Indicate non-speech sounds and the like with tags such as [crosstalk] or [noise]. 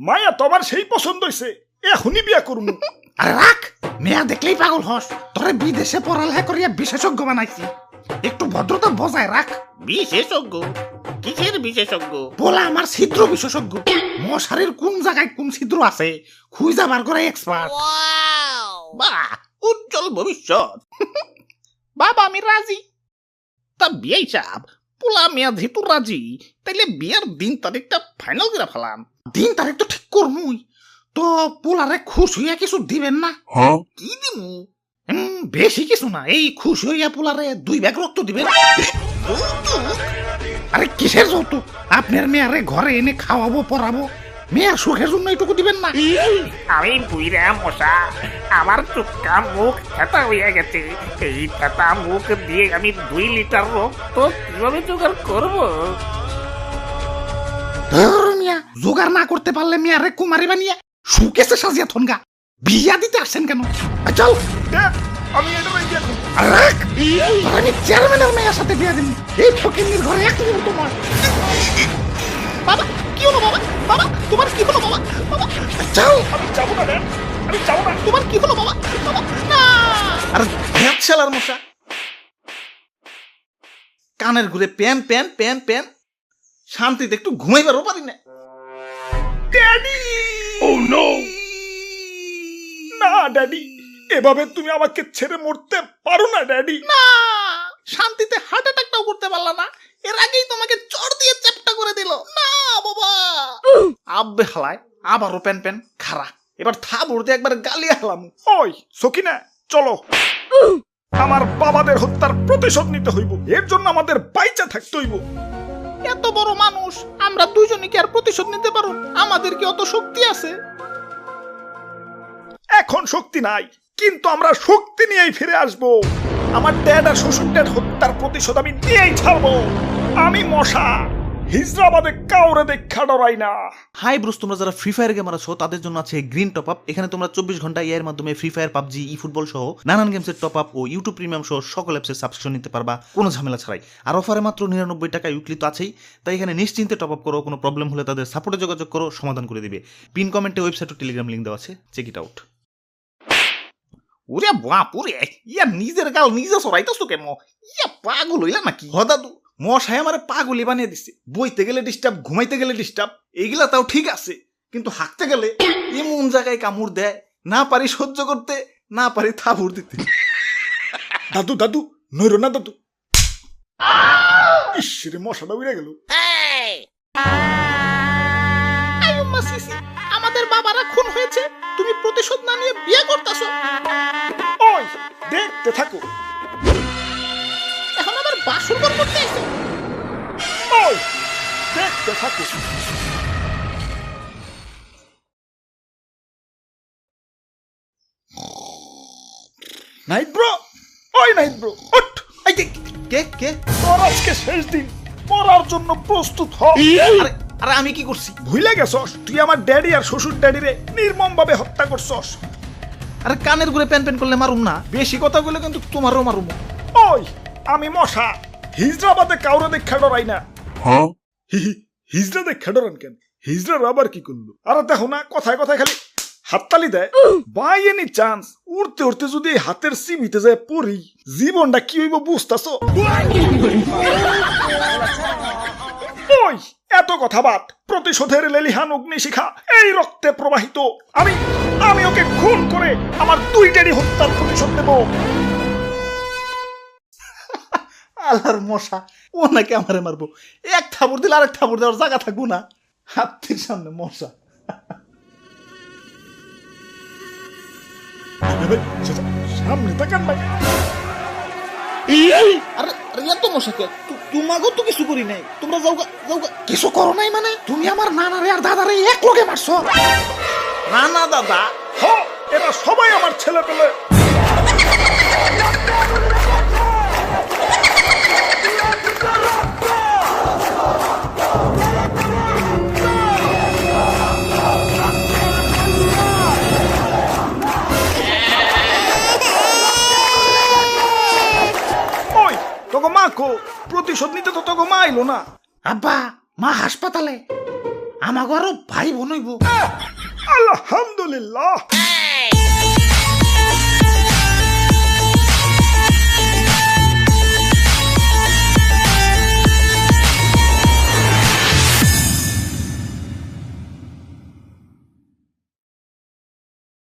মায়া তো আমার সেই পছন্দ হয়েছে এখনই বিয়া করব আরে রাখ মেয়া দেখলেই পাগল হস। তোরে বিদেশে পড়ালেখা করিয়া বিশেষজ্ঞ বানাইছি। একটু ভদ্রতা বজায় রাখ। বিশেষজ্ঞ? কিসের বিশেষজ্ঞ? বলা আমার ছিদ্র বিশেষজ্ঞ। মশারির কোন জায়গায় কোন ছিদ্র আছে খুঁজা বার করে এক্সপার্ট বাহ! উজ্জ্বল ভবিষ্যৎ। [laughs] বাবা আমি রাজি। তা বিয়াই চাপ পোলা মেয়া যেহেতু রাজি তাইলে বিয়ার দিন তারিখটা ফাইনাল করে ফেলাম। দিন তারিখ তো ঠিক করমুই। তো পোলারে খুশ হইয়া কিছু দিবেন না? কি দিব বেশি কিছু না এই খুশ হইয়া পোলারে দুই ব্যাগ রক্ত দিবেন। আরে কিসের যৌতুক? আপনার মেয়ারে ঘরে এনে খাওয়াবো পরাবো মেয়ার সুখের জন্য এইটুকু দিবেন না। আমি বুইরা মশা। আমার চুক্কা মুখ থেতা হইয়া গেছে। এই থেতা মুখ দিয়ে আমি দুই লিটার রক্ত কীভাবে জোগাড় করব? মিয়া জোগাড় না করতে পারলে মেয়ারে কুমারী বানিয়ে সুকেসে সাজিয়া থনগা। বিয়া দিতে আসছেন কেন? চল। আমি এটা বিয়া রাখ, আমি চেয়ারম্যানের মেয়ের সাথে বিয়া দিন এই ফকিন্নির ঘরে এক তোমার বাবা কি হলো বাবা? তোমার কি হলো বাবা? বাবা চল আমি যাব না দেখ আমি যাব না। তোমার কি হলো বাবা? বাবা না। আর ভ্যাট শালার মশা। কানের ঘুরে প্যান প্যান প্যান প্যান। শান্তিতে একটু ঘুমাইবারও পারি না। ড্যাডি! ও নো না ড্যাডি। এভাবে তুমি আমাকে ছেড়ে মরতে পারো না ড্যাডি। না! শান্তিতে হার্ট অ্যাটাকটাও করতে পারলা না। এর আগেই তোমাকে চড় দিয়ে চ্যাপটা করে দিল। না বাবা। আব্বে হালায় আবারও প্যান প্যান খারা এবার থা বলতে একবার গালি হালাম। ওই সকিনা চলো। আমার বাবাদের হত্যার প্রতিশোধ নিতে হইব। এর জন্য আমাদের বাইচা থাকতে হইব। এত বড় মানুষ আমরা দুজনে কি আর প্রতিশোধ নিতে পারো? আমাদের কি অত শক্তি আছে? এখন শক্তি নাই। কিন্তু আমরা শক্তি নিয়েই ফিরে আসব। আমার ড্যাড আর শ্বশুর ড্যাড হত্যার প্রতিশোধ আমি নিয়েই ছাড়বো। আমি মশা। হিজরাবাদে কাউরে দেখা ডরাই না। হাই ব্রুস, তোমরা যারা ফ্রি ফায়ার গেমার আছো, তাদের জন্য আছে গ্রিন টপ আপ এখানে তোমরা চব্বিশ ঘণ্টা এর মাধ্যমে free fire PUBG e football সহ নানান গেমসের টপ আপ ও ইউটিউব প্রিমিয়াম সহ সকল অ্যাপসের সাবস্ক্রিপশন নিতে পারবা, কোনো ঝামেলা ছাড়াই। আর অফারে মাত্র নিরানব্বই টাকা উইকলি তো আছেই, তাই এখানে নিশ্চিন্তে টপ আপ করো, কোনো প্রবলেম হলে তাদের সাপোর্টে যোগাযোগ করো, সমাধান করে দিবে। পিন কমেন্টে ওয়েবসাইট ও টেলিগ্রাম লিঙ্ক দেওয়া আছে চেক ইট আউট ওরে বাপুরে ইয়া নিজের গাল নিজে সরাইতেছো কেন? ইয়া পাগল হইলা নাকি? হ দাদু মশাই আমার পাগলি বানিয়ে দিচ্ছে বইতে গেলে ডিস্টার্ব ঘুমাইতে গেলে ডিস্টার্ব এইগুলা তাও ঠিক আছে। কিন্তু হাঁকতে গেলে এমন জায়গায় কামড় দেয় না পারি সহ্য করতে না পারি থাবুর দিতে। দাদু দাদু নইর না দাদু। ইসরে মশাটা উড়ে গেল। বাবারা খুন হয়েছে? তুমি প্রতিশোধ না নিয়ে বিয়ে করতেছো? ওই দেখতে থাকো। এখন আবার বাসর ঘর করতে এসো। ওই দেখতে থাকো। নাইট ব্রো ওই নাইট ব্রো ওঠ কে কে কে? তোর আজকে শেষ দিন। মরার জন্য প্রস্তুত হ। আরে আরে আমি কি করছি? ভুলে গেছস? তুই আমার ড্যাডি আর শ্বশুর ড্যাডিরে নির্মম ভাবে হত্যা করছস। আরে কানের ঘুরে প্যান প্যান করলে মারুম না? বেশি কথা বলে কিন্তু তোমারও মারুম। ওই আমি মশা। হিজরাবাদে কাউরে দেখা ডরাই না। হি হি, হিজড়া দেখা ডরান কেন? হিজড়ার আবার কি করল? আরে দেখো না কথায় কথায় খালি হাততালি দেয়। বাই এনি চান্স উড়তে উড়তে যদি হাতের সিমিতে যায় পড়ি জীবনটা কি হইব বুঝতাছ? এত প্রতিশোধের লেলিহান অগ্নিশিখা এই রক্তে প্রবাহিত। আমি আমি ওকে খুন করে আমার দুইটারই হত্যার প্রতিশোধ নেব। [laughs] আল্লাহর মশা ও নাকি আমারে মারবো। এক থাবর দিলে আরেক থাবর দেওয়ার জায়গা থাকব না। হাতির সামনে মশা। সামনে তাকান ভাই। আরে আরে এত মশাকে তোমাকেও তো কিছু করি নাই। তোমরা যাও গা যাও কিছু করো নাই মানে? তুমি আমার নানারে আর দাদারে এক লগে মারছো। না না দাদা? হ এরা সবাই আমার ছেলে পেলে। [laughs] ওই তোকে মা কো প্রতিশোধ নিতে তো তোকে মা আইলো না। আব্বা মা হাসপাতালে। আরও ভাই বোন হইব। আলহামদুলিল্লাহ।